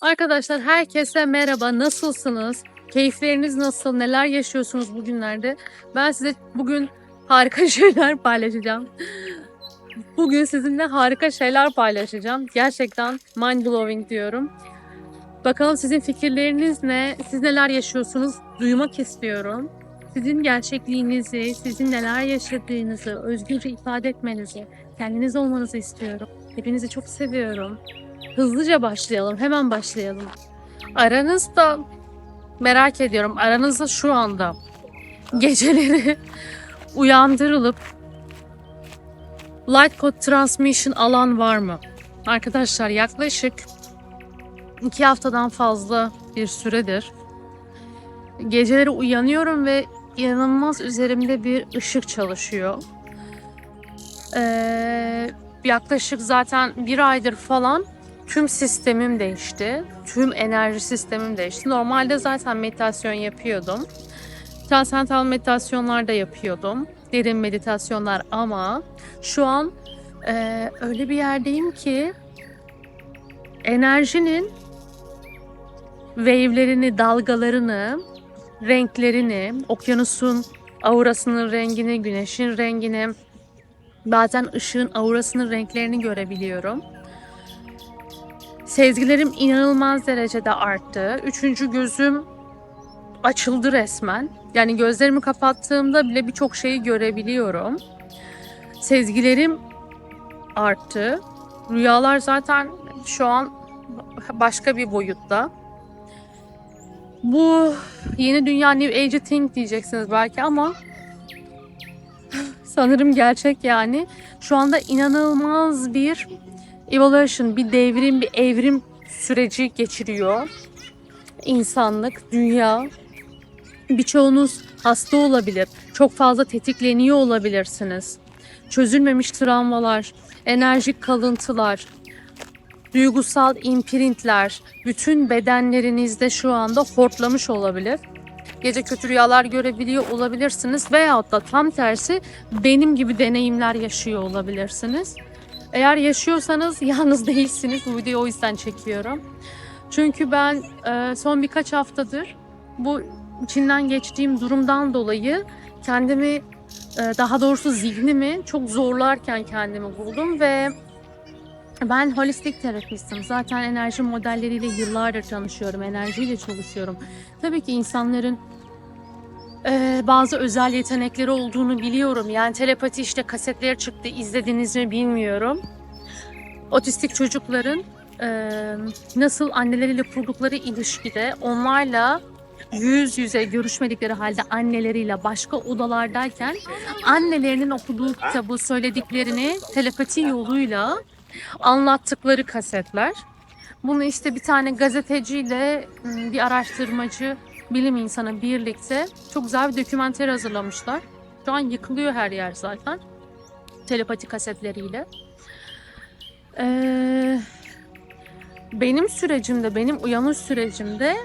Arkadaşlar herkese merhaba. Nasılsınız? Keyifleriniz nasıl? Neler yaşıyorsunuz bugünlerde? Ben size bugün harika şeyler paylaşacağım. Bugün sizinle harika şeyler paylaşacağım. Gerçekten mind blowing diyorum. Bakalım sizin fikirleriniz ne? Siz neler yaşıyorsunuz? Duymak istiyorum. Sizin gerçekliğinizi, sizin neler yaşadığınızı, özgürce ifade etmenizi, kendiniz olmanızı istiyorum. Hepinizi çok seviyorum. Hızlıca başlayalım. Hemen başlayalım. Aranızda merak ediyorum. Aranızda şu anda geceleri uyandırılıp light code transmission alan var mı? Arkadaşlar yaklaşık iki haftadan fazla bir süredir geceleri uyanıyorum ve inanılmaz üzerimde bir ışık çalışıyor. Ee, yaklaşık zaten bir aydır falan tüm sistemim değişti. Tüm enerji sistemim değişti. Normalde zaten meditasyon yapıyordum. Transantal meditasyonlar da yapıyordum. Derin meditasyonlar ama şu an e, öyle bir yerdeyim ki enerjinin wave'lerini, dalgalarını, renklerini, okyanusun aurasının rengini, güneşin rengini, bazen ışığın aurasının renklerini görebiliyorum. Sezgilerim inanılmaz derecede arttı. Üçüncü gözüm açıldı resmen. Yani gözlerimi kapattığımda bile birçok şeyi görebiliyorum. Sezgilerim arttı. Rüyalar zaten şu an başka bir boyutta. Bu yeni dünya New Age Thing diyeceksiniz belki ama sanırım gerçek yani. Şu anda inanılmaz bir evolution, bir devrim, bir evrim süreci geçiriyor. İnsanlık, dünya. Birçoğunuz hasta olabilir. Çok fazla tetikleniyor olabilirsiniz. Çözülmemiş travmalar, enerjik kalıntılar, duygusal imprintler bütün bedenlerinizde şu anda hortlamış olabilir. Gece kötü rüyalar görebiliyor olabilirsiniz veyahut da tam tersi benim gibi deneyimler yaşıyor olabilirsiniz. Eğer yaşıyorsanız yalnız değilsiniz. Bu videoyu o yüzden çekiyorum. Çünkü ben e, son birkaç haftadır bu içinden geçtiğim durumdan dolayı kendimi e, daha doğrusu zihnimi çok zorlarken kendimi buldum ve ben holistik terapistim. Zaten enerji modelleriyle yıllardır çalışıyorum. Enerjiyle çalışıyorum. Tabii ki insanların e, bazı özel yetenekleri olduğunu biliyorum. Yani telepati işte kasetleri çıktı. İzlediniz mi bilmiyorum. Otistik çocukların e, nasıl anneleriyle kurdukları ilişkide onlarla yüz yüze görüşmedikleri halde anneleriyle başka odalardayken annelerinin okuduğu kitabı söylediklerini telepati yoluyla anlattıkları kasetler. Bunu işte bir tane gazeteciyle ım, bir araştırmacı, bilim insanı birlikte çok güzel bir dokümanter hazırlamışlar. Şu an yıkılıyor her yer zaten. Telepati kasetleriyle. Ee, benim sürecimde, benim uyanış sürecimde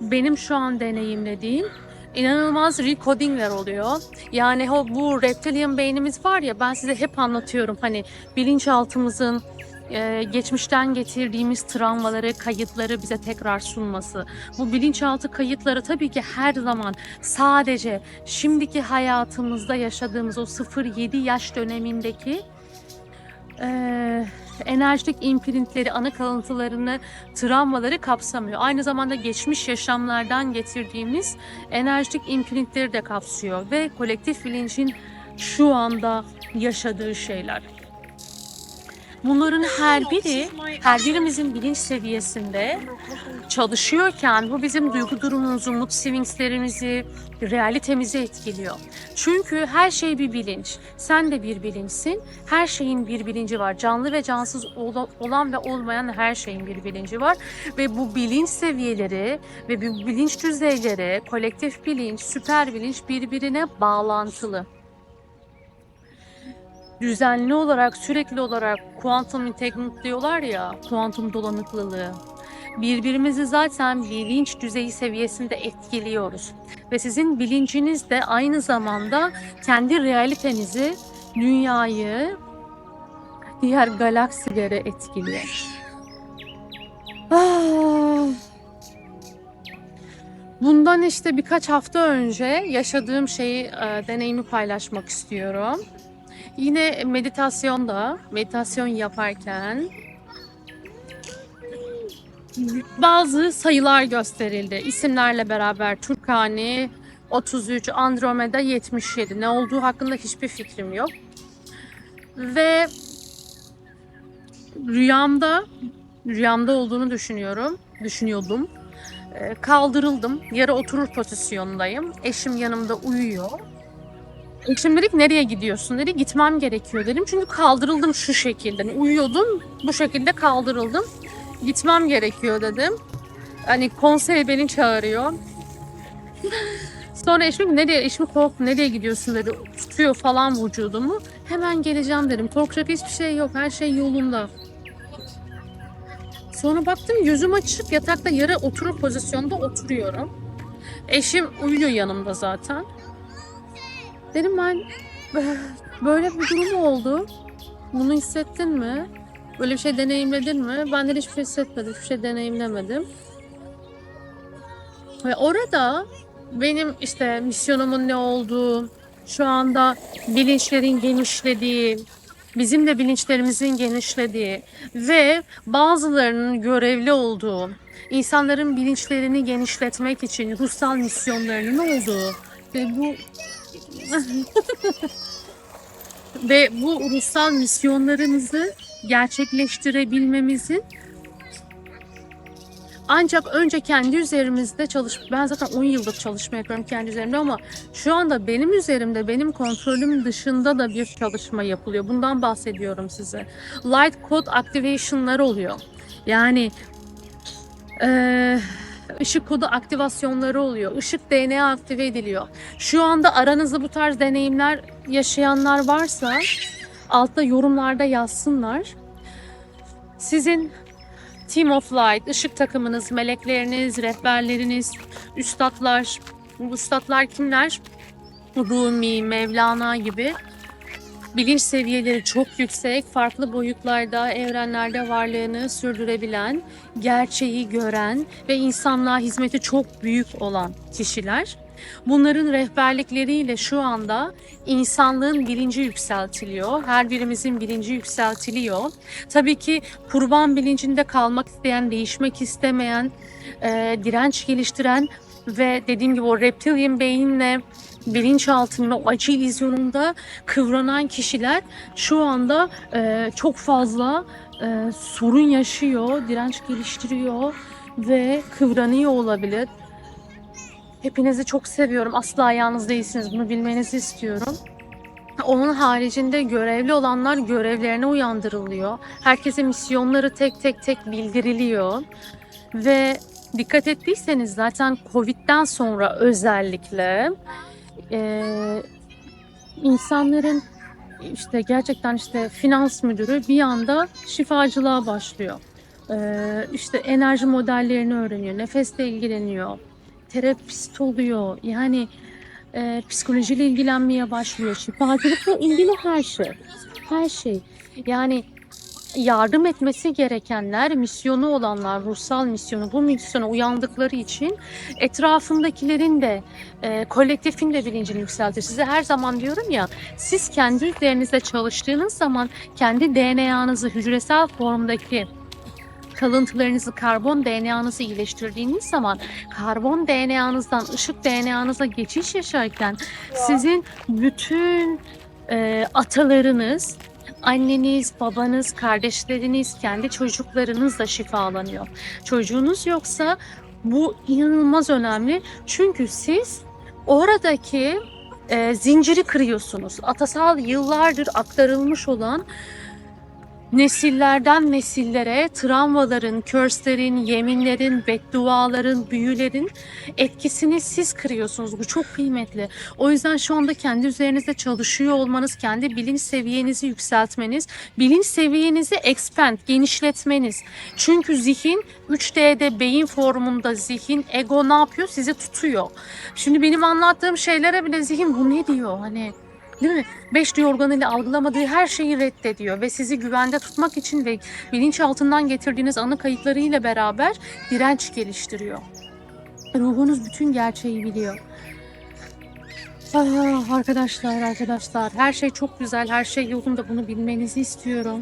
benim şu an deneyimlediğim inanılmaz recodingler oluyor. Yani o bu reptilian beynimiz var ya ben size hep anlatıyorum hani bilinçaltımızın e, geçmişten getirdiğimiz travmaları, kayıtları bize tekrar sunması. Bu bilinçaltı kayıtları tabii ki her zaman sadece şimdiki hayatımızda yaşadığımız o 0-7 yaş dönemindeki e, enerjik imprintleri, anı kalıntılarını, travmaları kapsamıyor. Aynı zamanda geçmiş yaşamlardan getirdiğimiz enerjik imprintleri de kapsıyor ve kolektif bilincin şu anda yaşadığı şeyler. Bunların her biri, her birimizin bilinç seviyesinde çalışıyorken bu bizim duygu durumumuzu, mood swingslerimizi, realitemizi etkiliyor. Çünkü her şey bir bilinç. Sen de bir bilinçsin. Her şeyin bir bilinci var. Canlı ve cansız ola- olan ve olmayan her şeyin bir bilinci var. Ve bu bilinç seviyeleri ve bu bilinç düzeyleri, kolektif bilinç, süper bilinç birbirine bağlantılı düzenli olarak, sürekli olarak kuantum entanglement diyorlar ya, kuantum dolanıklılığı. Birbirimizi zaten bilinç düzeyi seviyesinde etkiliyoruz. Ve sizin bilinciniz de aynı zamanda kendi realitenizi, dünyayı, diğer galaksileri etkiliyor. Ah, Bundan işte birkaç hafta önce yaşadığım şeyi, e, deneyimi paylaşmak istiyorum. Yine meditasyonda, meditasyon yaparken bazı sayılar gösterildi. İsimlerle beraber Turkani 33, Andromeda 77. Ne olduğu hakkında hiçbir fikrim yok. Ve rüyamda, rüyamda olduğunu düşünüyorum, düşünüyordum. Ee, Kaldırıldım, yere oturur pozisyondayım. Eşim yanımda uyuyor. Eşim dedi ki nereye gidiyorsun dedi. Gitmem gerekiyor dedim. Çünkü kaldırıldım şu şekilde. Hani uyuyordum, bu şekilde kaldırıldım. Gitmem gerekiyor dedim. Hani konsey beni çağırıyor. Sonra eşim nereye, eşim korktu nereye gidiyorsun dedi. Tutuyor falan vücudumu. Hemen geleceğim dedim. Korkacak hiçbir şey yok. Her şey yolunda. Sonra baktım yüzüm açık yatakta yere oturur pozisyonda oturuyorum. Eşim uyuyor yanımda zaten. Dedim ben böyle bir durum oldu. Bunu hissettin mi? Böyle bir şey deneyimledin mi? Ben de hiçbir şey hissetmedim, hiçbir şey deneyimlemedim. Ve orada benim işte misyonumun ne olduğu, şu anda bilinçlerin genişlediği, bizim de bilinçlerimizin genişlediği ve bazılarının görevli olduğu, insanların bilinçlerini genişletmek için ruhsal misyonlarının olduğu ve bu ve bu ruhsal misyonlarımızı gerçekleştirebilmemizin ancak önce kendi üzerimizde çalış ben zaten 10 yıldır çalışma yapıyorum kendi üzerimde ama şu anda benim üzerimde benim kontrolüm dışında da bir çalışma yapılıyor. Bundan bahsediyorum size. Light code activation'lar oluyor. Yani eee ışık kodu aktivasyonları oluyor. Işık DNA aktive ediliyor. Şu anda aranızda bu tarz deneyimler yaşayanlar varsa altta yorumlarda yazsınlar. Sizin Team of Light, ışık takımınız, melekleriniz, rehberleriniz, üstadlar. Üstadlar kimler? Rumi, Mevlana gibi bilinç seviyeleri çok yüksek, farklı boyutlarda, evrenlerde varlığını sürdürebilen, gerçeği gören ve insanlığa hizmeti çok büyük olan kişiler. Bunların rehberlikleriyle şu anda insanlığın bilinci yükseltiliyor. Her birimizin bilinci yükseltiliyor. Tabii ki kurban bilincinde kalmak isteyen, değişmek istemeyen, e, direnç geliştiren ve dediğim gibi o reptilian beyinle bilinçaltının o acı illüzyonunda kıvranan kişiler şu anda e, çok fazla e, sorun yaşıyor, direnç geliştiriyor ve kıvranıyor olabilir. Hepinizi çok seviyorum. Asla yalnız değilsiniz. Bunu bilmenizi istiyorum. Onun haricinde görevli olanlar görevlerine uyandırılıyor. Herkese misyonları tek tek tek bildiriliyor. Ve dikkat ettiyseniz zaten Covid'den sonra özellikle e, insanların işte gerçekten işte finans müdürü bir anda şifacılığa başlıyor. E, işte enerji modellerini öğreniyor, nefesle ilgileniyor, terapist oluyor. Yani e, psikolojiyle ilgilenmeye başlıyor. Şifacılıkla ilgili her şey. Her şey. Yani yardım etmesi gerekenler, misyonu olanlar, ruhsal misyonu, bu misyona uyandıkları için etrafındakilerin de, e, kolektifin de bilincini yükseltir. Size her zaman diyorum ya, siz kendi üzerinizde çalıştığınız zaman kendi DNA'nızı hücresel formdaki kalıntılarınızı, karbon DNA'nızı iyileştirdiğiniz zaman karbon DNA'nızdan ışık DNA'nıza geçiş yaşarken sizin bütün e, atalarınız, anneniz, babanız, kardeşleriniz, kendi çocuklarınız da şifalanıyor. Çocuğunuz yoksa bu inanılmaz önemli. Çünkü siz oradaki e, zinciri kırıyorsunuz. Atasal yıllardır aktarılmış olan nesillerden nesillere travmaların, körslerin, yeminlerin, bedduaların, büyülerin etkisini siz kırıyorsunuz. Bu çok kıymetli. O yüzden şu anda kendi üzerinizde çalışıyor olmanız, kendi bilinç seviyenizi yükseltmeniz, bilinç seviyenizi expand, genişletmeniz. Çünkü zihin 3D'de beyin formunda zihin, ego ne yapıyor? Sizi tutuyor. Şimdi benim anlattığım şeylere bile zihin bu ne diyor? Hani Değil mi? Beş duyu organıyla algılamadığı her şeyi reddediyor ve sizi güvende tutmak için ve bilinçaltından getirdiğiniz anı kayıtlarıyla beraber direnç geliştiriyor. Ruhunuz bütün gerçeği biliyor. Ah, arkadaşlar, arkadaşlar. Her şey çok güzel, her şey yolunda. Bunu bilmenizi istiyorum.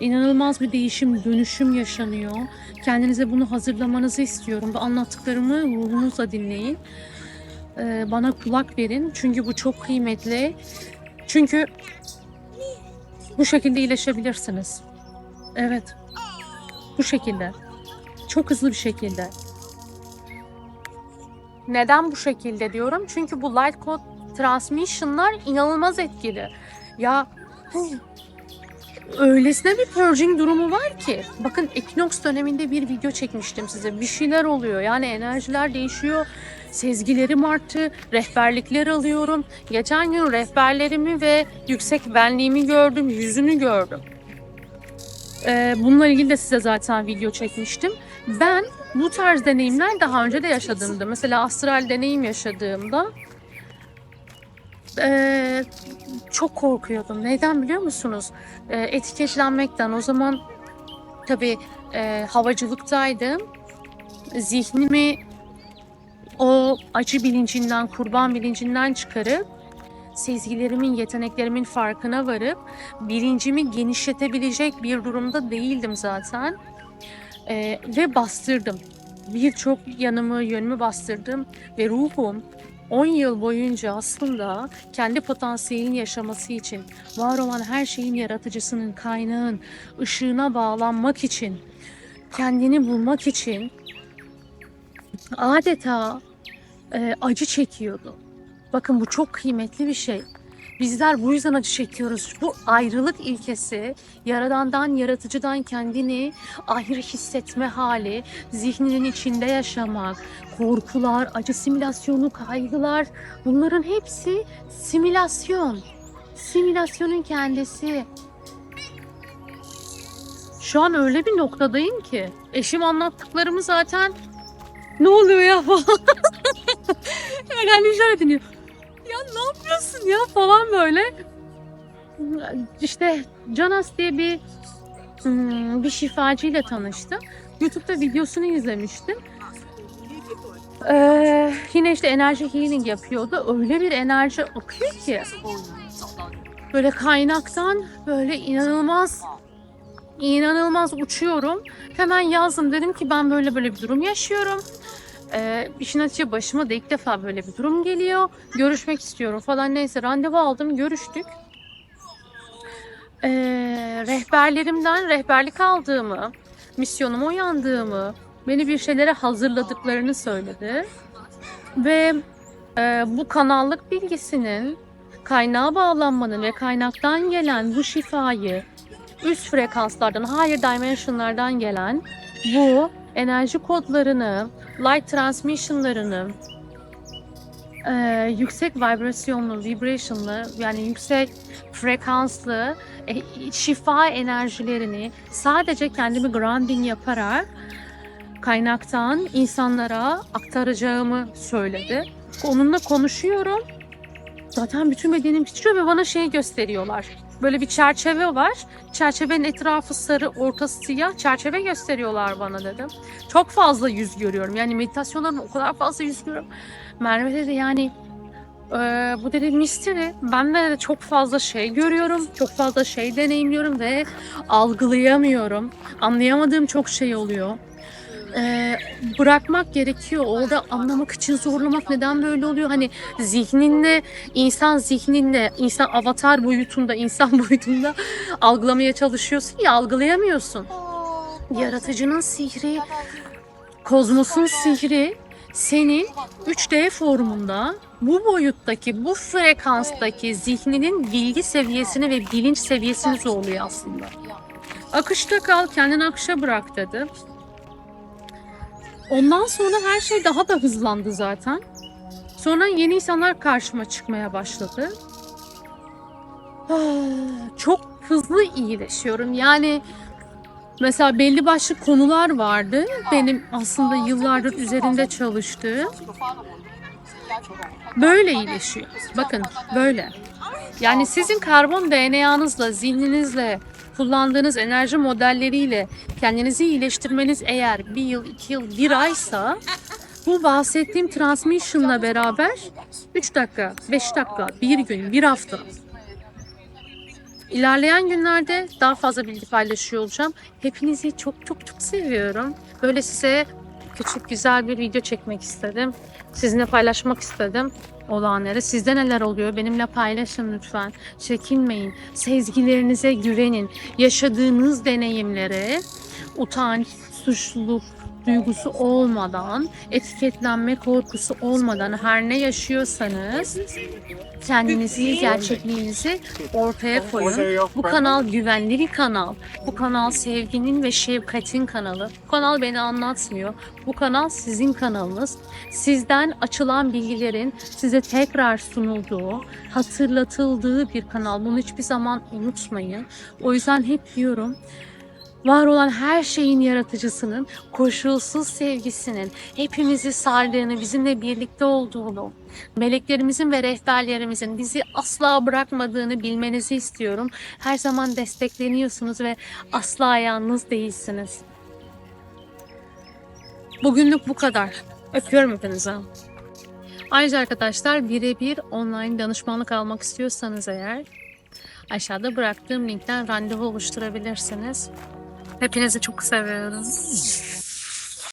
İnanılmaz bir değişim, dönüşüm yaşanıyor. Kendinize bunu hazırlamanızı istiyorum. Bu anlattıklarımı ruhunuzla dinleyin. Ee, bana kulak verin. Çünkü bu çok kıymetli. Çünkü bu şekilde iyileşebilirsiniz. Evet. Bu şekilde. Çok hızlı bir şekilde. Neden bu şekilde diyorum? Çünkü bu light code transmission'lar inanılmaz etkili. Ya öylesine bir purging durumu var ki. Bakın Equinox döneminde bir video çekmiştim size. Bir şeyler oluyor. Yani enerjiler değişiyor. Sezgilerim arttı. Rehberlikler alıyorum. Geçen gün rehberlerimi ve yüksek benliğimi gördüm. Yüzünü gördüm. Ee, bununla ilgili de size zaten video çekmiştim. Ben bu tarz deneyimler daha önce de yaşadığımda, mesela astral deneyim yaşadığımda eee, çok korkuyordum. Neden biliyor musunuz? Eee, etiketlenmekten. O zaman tabii eee, havacılıktaydım. Zihnimi o acı bilincinden, kurban bilincinden çıkarıp sezgilerimin, yeteneklerimin farkına varıp bilincimi genişletebilecek bir durumda değildim zaten. Ee, ve bastırdım. Birçok yanımı, yönümü bastırdım ve ruhum 10 yıl boyunca aslında kendi potansiyelini yaşaması için, var olan her şeyin yaratıcısının, kaynağın, ışığına bağlanmak için, kendini bulmak için adeta e, acı çekiyordu. Bakın bu çok kıymetli bir şey. Bizler bu yüzden acı çekiyoruz. Bu ayrılık ilkesi, yaradandan, yaratıcıdan kendini ayrı hissetme hali, zihninin içinde yaşamak, korkular, acı simülasyonu, kaygılar bunların hepsi simülasyon. Simülasyonun kendisi. Şu an öyle bir noktadayım ki eşim anlattıklarımı zaten ne oluyor ya falan. işaret ediyor. Ya ne yapıyorsun ya falan böyle. İşte Jonas diye bir hmm, bir şifacıyla tanıştım. YouTube'da videosunu izlemiştim. Ee, yine işte enerji healing yapıyordu. Öyle bir enerji akıyor ki böyle kaynaktan böyle inanılmaz inanılmaz uçuyorum. Hemen yazdım dedim ki ben böyle böyle bir durum yaşıyorum. Ee, işin açığı başıma da ilk defa böyle bir durum geliyor. Görüşmek istiyorum falan neyse randevu aldım görüştük. Ee, rehberlerimden rehberlik aldığımı, misyonuma uyandığımı, beni bir şeylere hazırladıklarını söyledi. Ve e, bu kanallık bilgisinin kaynağa bağlanmanın ve kaynaktan gelen bu şifayı üst frekanslardan, higher dimensionlardan gelen bu enerji kodlarını, light transmissionlarını, e, yüksek vibrasyonlu, vibrationlı yani yüksek frekanslı e, şifa enerjilerini sadece kendimi grounding yaparak kaynaktan insanlara aktaracağımı söyledi. Onunla konuşuyorum. Zaten bütün bedenim titriyor ve bana şey gösteriyorlar. Böyle bir çerçeve var. Çerçevenin etrafı sarı, ortası siyah. Çerçeve gösteriyorlar bana dedim. Çok fazla yüz görüyorum. Yani meditasyonlarımda o kadar fazla yüz görüyorum. Merve dedi yani e, bu dedi misteri. Ben de, de çok fazla şey görüyorum. Çok fazla şey deneyimliyorum ve algılayamıyorum. Anlayamadığım çok şey oluyor. E, bırakmak gerekiyor. Orada anlamak için zorlamak neden böyle oluyor? Hani zihninle, insan zihninle, insan avatar boyutunda, insan boyutunda algılamaya çalışıyorsun ya algılayamıyorsun. Yaratıcının sihri, kozmosun sihri senin 3D formunda bu boyuttaki, bu frekanstaki zihninin bilgi seviyesini ve bilinç seviyesini zorluyor aslında. Akışta kal, kendini akışa bırak dedi. Ondan sonra her şey daha da hızlandı zaten. Sonra yeni insanlar karşıma çıkmaya başladı. Ah, Çok hızlı iyileşiyorum. Yani mesela belli başlı konular vardı. Benim aslında yıllardır üzerinde çalıştığım. Böyle iyileşiyor. Bakın böyle. Yani sizin karbon DNA'nızla, zihninizle, kullandığınız enerji modelleriyle kendinizi iyileştirmeniz eğer bir yıl, iki yıl, bir aysa bu bahsettiğim transmission'la beraber 3 dakika, 5 dakika, 1 gün, 1 hafta. İlerleyen günlerde daha fazla bilgi paylaşıyor olacağım. Hepinizi çok çok çok seviyorum. Böyle size küçük güzel bir video çekmek istedim. Sizinle paylaşmak istedim olanları. Sizde neler oluyor? Benimle paylaşın lütfen. Çekinmeyin. Sezgilerinize güvenin. Yaşadığınız deneyimlere utanç, suçluluk duygusu olmadan, etiketlenme korkusu olmadan her ne yaşıyorsanız kendinizi, gerçekliğinizi ortaya koyun. Bu kanal güvenli bir kanal. Bu kanal sevginin ve şefkatin kanalı. Bu kanal beni anlatmıyor. Bu kanal sizin kanalınız. Sizden açılan bilgilerin size tekrar sunulduğu, hatırlatıldığı bir kanal. Bunu hiçbir zaman unutmayın. O yüzden hep diyorum var olan her şeyin yaratıcısının koşulsuz sevgisinin hepimizi sardığını, bizimle birlikte olduğunu, meleklerimizin ve rehberlerimizin bizi asla bırakmadığını bilmenizi istiyorum. Her zaman destekleniyorsunuz ve asla yalnız değilsiniz. Bugünlük bu kadar. Öpüyorum hepinizi. Ayrıca arkadaşlar birebir online danışmanlık almak istiyorsanız eğer aşağıda bıraktığım linkten randevu oluşturabilirsiniz. Hepinizi çok seviyorum.